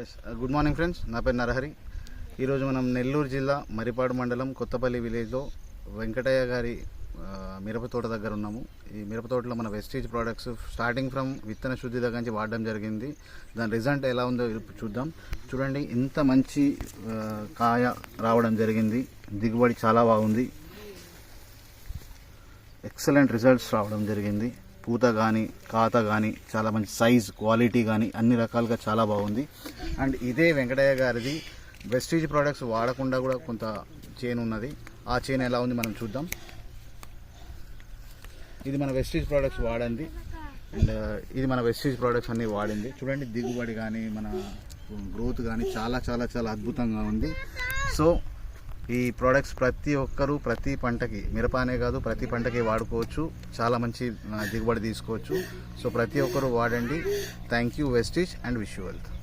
Yes good morning friends నా పేరు నరహరి. ఈరోజు మనం నెల్లూరు జిల్లా మరిపాడు మండలం కొత్తపల్లి విలేజ్లో వెంకటయ్య గారి మిరప తోట దగ్గర ఉన్నాము. ఈ మిరప తోటలో మన వెస్టేజ్ ప్రోడక్ట్స్ స్టార్టింగ్ ఫ్రమ్ విత్తన శుద్ధి దగ్గర నుంచి వాడడం జరిగింది. దాని రిజల్ట్ ఎలా ఉందో చూద్దాం. చూడండి ఇంత మంచి కాయ రావడం జరిగింది. దిగుబడి చాలా బాగుంది. ఎక్సలెంట్ రిజల్ట్స్ రావడం జరిగింది. పూత కానీ కాత కానీ చాలా మంచి సైజ్ క్వాలిటీ కానీ అన్ని రకాలుగా చాలా బాగుంది. అండ్ ఇదే వెంకటయ్య గారిది వెస్టీజ్ ప్రోడక్ట్స్ వాడకుండా కూడా కొంత చైన్ ఉన్నది. ఆ చైన్ ఎలా ఉంది మనం చూద్దాం. ఇది మన వెస్టీజ్ ప్రోడక్ట్స్ వాడండి అండ్ ఇది మన వెస్టీజ్ ప్రోడక్ట్స్ అన్నీ వాడింది. చూడండి దిగుబడి కానీ మన గ్రోత్ కానీ చాలా చాలా చాలా అద్భుతంగా ఉంది. సో ఈ ప్రోడక్ట్స్ ప్రతి ఒక్కరూ ప్రతి పంటకి మిరపానే కాదు ప్రతి పంటకి వాడుకోవచ్చు. చాలా మంచి దిగుబడి తీసుకోవచ్చు. సో ప్రతి ఒక్కరూ వాడండి. Thank you Vestige and wish you wealth